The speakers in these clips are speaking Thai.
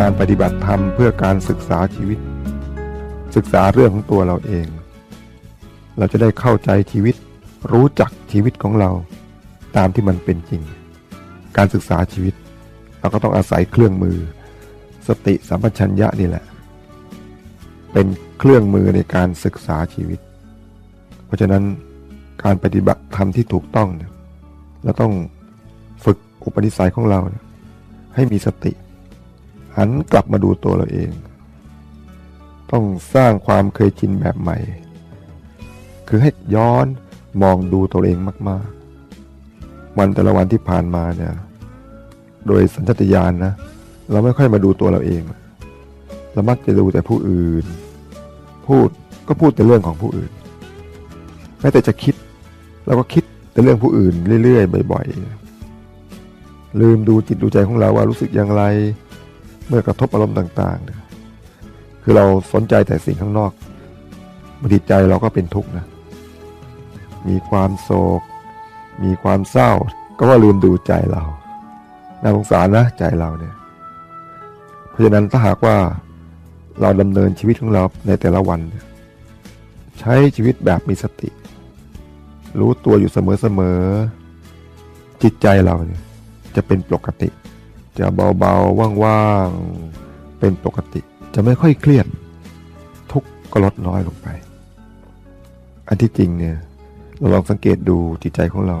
การปฏิบัติธรรมเพื่อการศึกษาชีวิต ศึกษาเรื่องของตัวเราเอง เราจะได้เข้าใจชีวิต รู้จักชีวิตของเรา ตามที่มันเป็นจริง การศึกษาชีวิต เราก็ต้องอาศัยเครื่องมือ สติสัมปชัญญะนี่แหละ เป็นเครื่องมือในการศึกษาชีวิต เพราะฉะนั้นการปฏิบัติธรรมที่ถูกต้องเนี่ยเราต้องฝึกอุปนิสัยของเรา ให้มีสติ หันกลับมาดูตัวเราเอง ต้องสร้างความเคยชินแบบใหม่ คือให้ย้อนมองดูตัวเองมาก ๆ วันแต่ละวันที่ผ่านมาเนี่ย โดยสัญชาตญาณนะ เราไม่ค่อยมาดูตัวเราเอง เรามักจะดูแต่ผู้อื่น พูดก็พูดแต่เรื่องของผู้อื่น แม้แต่จะคิดเราก็คิดแต่เรื่องผู้อื่นเรื่อย ๆ บ่อย ๆ ลืมดูจิตดูใจของเราว่ารู้สึกอย่างไร เมื่อกระทบอารมณ์ต่างๆเนี่ยคือเราสนใจแต่สิ่งข้างนอกบางทีใจเราก็เป็นทุกข์นะมีความโศก มีความเศร้า ก็ว่าลืมดูใจเราน่าสงสารนะใจเราเนี่ย เพราะฉะนั้นถ้าหากว่าเราดำเนินชีวิตของเราในแต่ละวันนใช้ชีวิตแบบมีสติ รู้ตัวอยู่เสมอๆจิตใจเราเนี่ยจะเป็นปกติ จะเบาๆ ว่างๆ เป็นปกติ จะไม่ค่อยเครียด ทุกข์ก็ลดน้อยลงไป อันที่จริงเนี่ยเราลองสังเกตดูจิตใจของเรา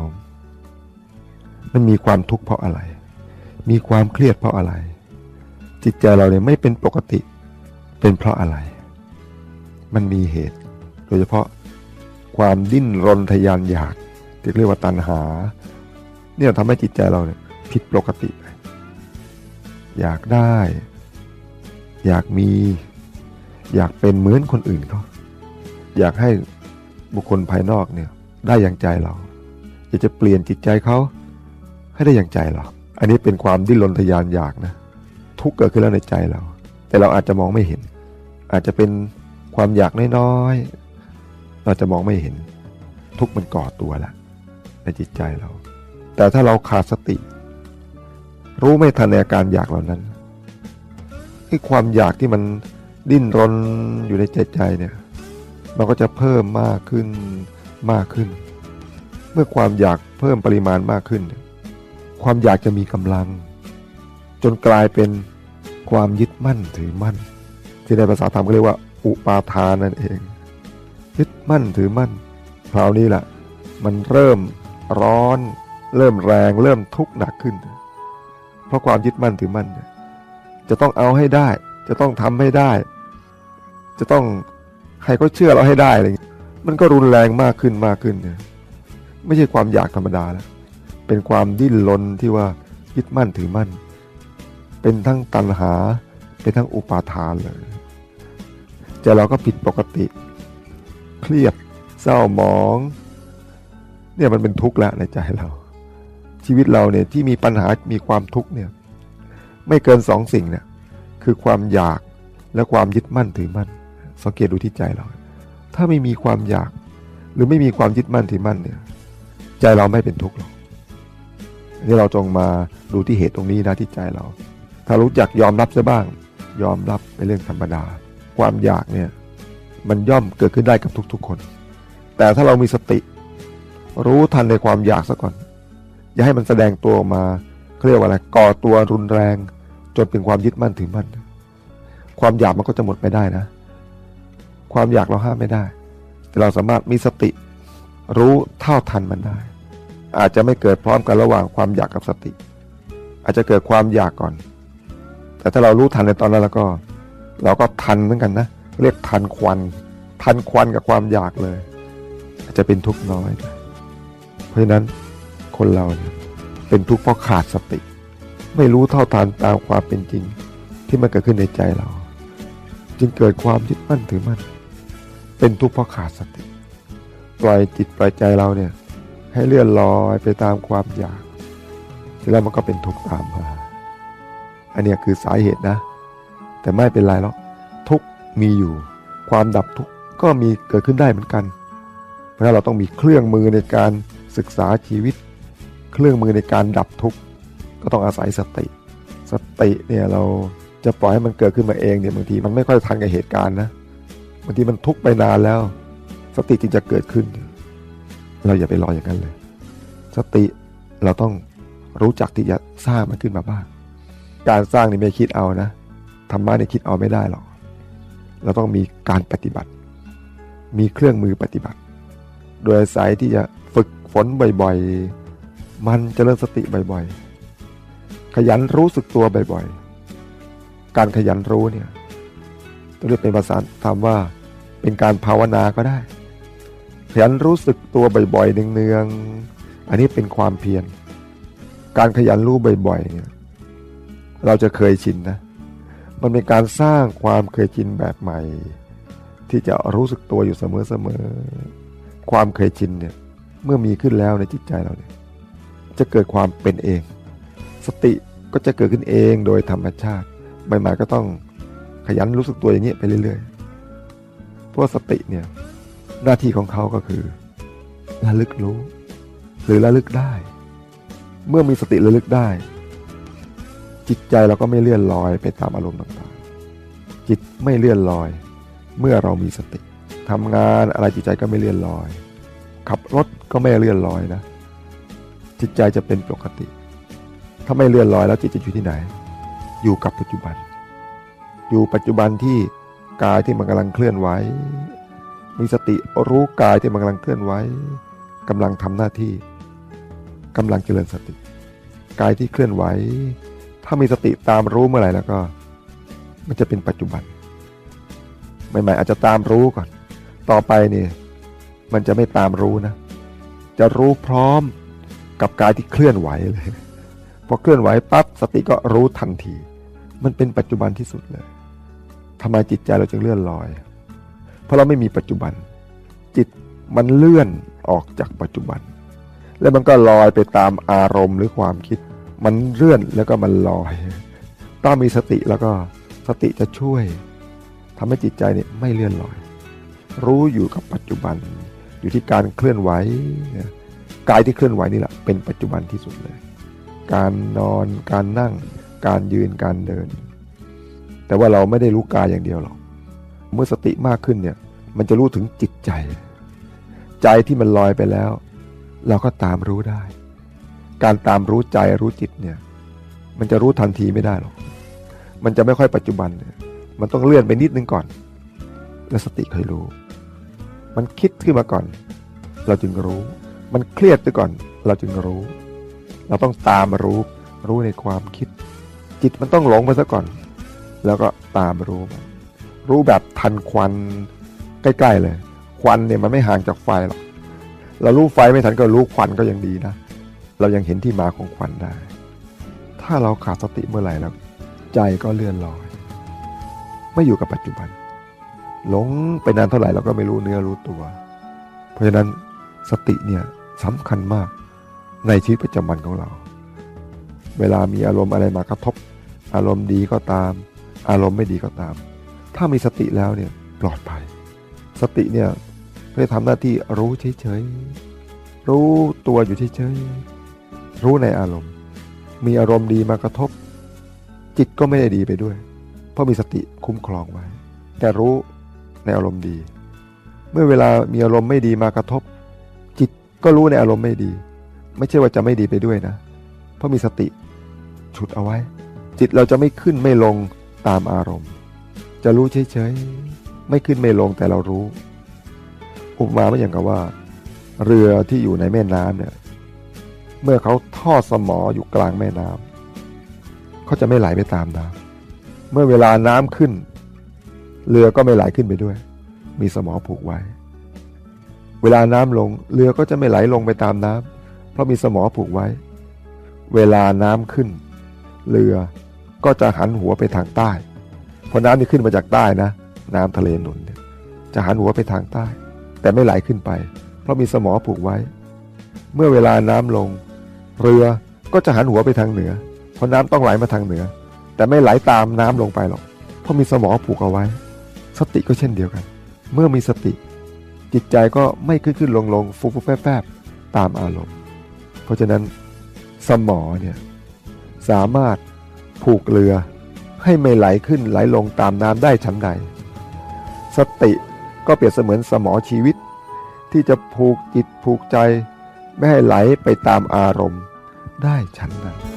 มันมีความทุกข์เพราะอะไร มีความเครียดเพราะอะไร จิตใจเราเนี่ยไม่เป็นปกติ เป็นเพราะอะไร มันมีเหตุ โดยเฉพาะความดิ้นรนทยานอยากที่เรียกว่าตัณหา เนี่ยทำให้จิตใจเราเนี่ยผิดปกติไป อยากได้ อยากมี อยากเป็นเหมือนคนอื่นเขาอยากให้บุคคลภายนอกเนี่ยได้อย่างใจเรา อยากจะเปลี่ยนจิตใจเขาให้ได้อย่างใจเรา อันนี้เป็นความดิ้นรนทยานอยากนะ ทุกข์เกิดขึ้นแล้วในใจเรา แต่เราอาจจะมองไม่เห็น อาจจะเป็นความอยากน้อยๆเราจะมองไม่เห็น ทุกข์มันก่อตัวแล้วในจิตใจเรา แต่ถ้าเราขาดสติ รู้ไม่ทันในอาการอยากเหล่านั้นที่ความอยากที่มันดิ้นรนอยู่ในใจใจเนี่ย มันก็จะเพิ่มมากขึ้นมากขึ้น เมื่อความอยากเพิ่มปริมาณมากขึ้น ความอยากจะมีกำลัง จนกลายเป็นความยึดมั่นถือมั่น ที่ในภาษาธรรมก็เรียกว่า อุปาทานนั่นเอง ยึดมั่นถือมั่นคราวนี้แหละมันเริ่มร้อน เริ่มแรง เริ่มทุกข์หนักขึ้น เพราะความยึดมั่นถือมั่นจะต้องเอาให้ได้ จะต้องทำให้ได้ จะต้องใครก็เชื่อเราให้ได้อะไรเงี้ยมันก็รุนแรงมากขึ้นมากขึ้นเนี่ยไม่ใช่ความอยากธรรมดาแล้วเป็นความดิ้นรนที่ว่ายึดมั่นถือมั่น เป็นทั้งตัณหา เป็นทั้งอุปาทานเลยใจเราก็ผิดปกติ เครียดเศร้าหมอง เนี่ยมันเป็นทุกข์แล้วในใจเรา ชีวิตเราเนี่ยที่มีปัญหามีความทุกข์เนี่ยไม่เกินสองสิ่งเนี่ยคือความอยากและความยึดมั่นถือมั่น สังเกตดูที่ใจเรา ถ้าไม่มีความอยากหรือไม่มีความยึดมั่นถือมั่นเนี่ยใจเราไม่เป็นทุกข์หรอกนี่เราจงมาดูที่เหตุตรงนี้นะที่ใจเรา ถ้ารู้จักยอมรับซะบ้าง ยอมรับเป็นเรื่องธรรมดา ความอยากเนี่ยมันย่อมเกิดขึ้นได้กับทุกๆคน แต่ถ้าเรามีสติ รู้ทันในความอยากซะก่อน อย่าให้มันแสดงตัวออกมาเรียกว่าอะไรก่อตัวรุนแรง จนเป็นความยึดมั่นถือมั่นความอยากมันก็จะหมดไปได้นะ ความอยากเราห้ามไม่ได้ แต่เราสามารถมีสติ รู้เท่าทันมันได้ อาจจะไม่เกิดพร้อมกันระหว่างความอยากกับสติ อาจจะเกิดความอยากก่อน แต่ถ้าเรารู้ทันในตอนนั้นแล้วก็ เราก็ทันเหมือนกันนะเรียกทันควัน ทันควันกับความอยากเลย อาจจะเป็นทุกข์น้อย เพราะฉะนั้น คนเราเนี่ยเป็นทุกข์เพราะขาดสติ ไม่รู้เท่าทันตามความเป็นจริงที่มันเกิดขึ้นในใจเรา จึงเกิดความยึดมั่นถือมั่น เป็นทุกข์เพราะขาดสติ ปล่อยจิตปล่อยใจเราเนี่ยให้เลื่อนลอยไปตามความอยากแล้วมันก็เป็นทุกข์ตามมา อันนี้คือสาเหตุนะ แต่ไม่เป็นไรหรอกทุกมีอยู่ ความดับทุกก็มีเกิดขึ้นได้เหมือนกัน เพราะฉะนั้นเราต้องมีเครื่องมือในการศึกษาชีวิต เครื่องมือในการดับทุกข์ก็ต้องอาศัยสติ สติเนี่ยเราจะปล่อยให้มันเกิดขึ้นมาเองเนี่ยบางทีมันไม่ค่อยทันกับเหตุการณ์นะบางทีมันทุกข์ไปนานแล้ว สติจึงจะเกิดขึ้น เราอย่าไปรออย่างนั้นเลย สติเราต้องรู้จักที่จะสร้างมันขึ้นมาบ้าง การสร้างนี่ไม่คิดเอานะธรรมะนี่คิดเอาไม่ได้หรอก เราต้องมีการปฏิบัติ มีเครื่องมือปฏิบัติ โดยอาศัยที่จะฝึกฝนบ่อยๆ มันเจริญสติบ่อยๆ ขยันรู้สึกตัวบ่อยๆ การขยันรู้เนี่ยต้องเรียกเป็นภาษาธรรมว่าเป็นการภาวนาก็ได้ ขยันรู้สึกตัวบ่อยๆเนืองๆอันนี้เป็นความเพียร การขยันรู้บ่อยๆเนี่ยเราจะเคยชินนะ มันเป็นการสร้างความเคยชินแบบใหม่ ที่จะรู้สึกตัวอยู่เสมอๆ ความเคยชินเนี่ยเมื่อมีขึ้นแล้วในจิตใจเราเนี่ย จะเกิดความเป็นเอง สติก็จะเกิดขึ้นเองโดยธรรมชาติใหม่ๆก็ต้องขยันรู้สึกตัวอย่างนี้ไปเรื่อยๆ เพราะสติเนี่ยหน้าที่ของเขาก็คือระลึกรู้ หรือระลึกได้ เมื่อมีสติระลึกได้ จิตใจเราก็ไม่เลื่อนลอยไปตามอารมณ์ต่างๆ จิตไม่เลื่อนลอย เมื่อเรามีสติทำงานอะไรจิตใจก็ไม่เลื่อนลอย ขับรถก็ไม่เลื่อนลอยนะ จิตใจจะเป็นปกติ ถ้าไม่เลื่อนลอยแล้วจิตจะอยู่ที่ไหน อยู่กับปัจจุบัน อยู่ปัจจุบันที่กายที่มันกำลังเคลื่อนไหว มีสติรู้กายที่มันกำลังเคลื่อนไหวกำลังทำหน้าที่กำลังเจริญสติ กายที่เคลื่อนไหว ถ้ามีสติตามรู้เมื่อไหร่แล้วก็ มันจะเป็นปัจจุบันใหม่ๆอาจจะตามรู้ก่อน ต่อไปนี่มันจะไม่ตามรู้นะ จะรู้พร้อม กับกายที่เคลื่อนไหวเลยพอเคลื่อนไหวปั๊บสติก็รู้ทันที มันเป็นปัจจุบันที่สุดเลยทำไมจิตใจเราจึงเลื่อนลอย เพราะเราไม่มีปัจจุบัน จิตมันเลื่อนออกจากปัจจุบัน แล้วมันก็ลอยไปตามอารมณ์หรือความคิด มันเลื่อนแล้วก็มันลอยต้องมีสติแล้วก็สติจะช่วยทำให้จิตใจเนี่ยไม่เลื่อนลอย รู้อยู่กับปัจจุบัน อยู่ที่การเคลื่อนไหว กายที่เคลื่อนไหวนี่แหละเป็นปัจจุบันที่สุดเลย การนอนการนั่ง การยืนการเดิน แต่ว่าเราไม่ได้รู้กายอย่างเดียวหรอกเมื่อสติมากขึ้นเนี่ยมันจะรู้ถึงจิตใจ ใจที่มันลอยไปแล้ว เราก็ตามรู้ได้ การตามรู้ใจรู้จิตเนี่ยมันจะรู้ทันทีไม่ได้หรอก มันจะไม่ค่อยปัจจุบัน มันต้องเลื่อนไปนิดนึงก่อน แล้วสติค่อยรู้ มันคิดขึ้นมาก่อน เราจึงรู้ มันเครียดไปก่อน เราจึงรู้ เราต้องตามรู้ รู้ในความคิด จิตมันต้องหลงไปซะก่อน แล้วก็ตามรู้ รู้แบบทันควันใกล้ๆเลย ควันเนี่ยมันไม่ห่างจากไฟหรอก เรารู้ไฟไม่ทันก็รู้ควันก็ยังดีนะ เรายังเห็นที่มาของควันได้ ถ้าเราขาดสติเมื่อไหร่แล้ว ใจก็เลื่อนลอย ไม่อยู่กับปัจจุบัน หลงไปนานเท่าไหร่เราก็ไม่รู้เนื้อรู้ตัว เพราะฉะนั้น สติเนี่ยสำคัญมากในชีวิตประจำวันของเรา เวลามีอารมณ์อะไรมากระทบ อารมณ์ดีก็ตาม อารมณ์ไม่ดีก็ตาม ถ้ามีสติแล้วเนี่ยปลอดภัย สติเนี่ยเพื่อทำหน้าที่รู้เฉยๆ รู้ตัวอยู่เฉยๆ รู้ในอารมณ์ มีอารมณ์ดีมากระทบ จิตก็ไม่ได้ดีไปด้วย เพราะมีสติคุ้มครองไว้ แต่รู้ในอารมณ์ดี เมื่อเวลามีอารมณ์ไม่ดีมากระทบ ก็รู้ในอารมณ์ไม่ดี ไม่ใช่ว่าจะไม่ดีไปด้วยนะ เพราะมีสติฉุดเอาไว้ จิตเราจะไม่ขึ้นไม่ลงตามอารมณ์ จะรู้เฉยๆไม่ขึ้นไม่ลงแต่เรารู้ อุปมาไม่อย่างกับว่า เรือที่อยู่ในแม่น้ำเนี่ย เมื่อเขาทอดสมออยู่กลางแม่น้ำเขาจะไม่ไหลไปตามน้ำเมื่อเวลาน้ำขึ้น เรือก็ไม่ไหลขึ้นไปด้วย มีสมอผูกไว้ เวลาน้ำลงเรือก็จะไม่ไหลลงไปตามน้ำเพราะมีสมอผูกไว้ เวลาน้ำขึ้น เรือก็จะหันหัวไปทางใต้เพราะน้ำที่ขึ้นมาจากใต้นะ น้ำทะเลหนุนเนี่ยจะหันหัวไปทางใต้ แต่ไม่ไหลขึ้นไป เพราะมีสมอผูกไว้ เมื่อเวลาน้ำลง เรือก็จะหันหัวไปทางเหนือ เพราะน้ำต้องไหลมาทางเหนือ แต่ไม่ไหลตามน้ำลงไปหรอก เพราะมีสมอผูกเอาไว้ สติก็เช่นเดียวกัน เมื่อมีสติ จิตใจก็ไม่ขึ้นขึ้นลงลงฟุบฟุบแฟบแฟบตามอารมณ์ เพราะฉะนั้นสมอเนี่ยสามารถผูกเรือให้ไม่ไหลขึ้นไหลลงตามน้ำได้ฉันใด สติก็เปรียบเสมือนสมอชีวิต ที่จะผูกจิตผูกใจ ไม่ให้ไหลไปตามอารมณ์ได้ฉันนั้น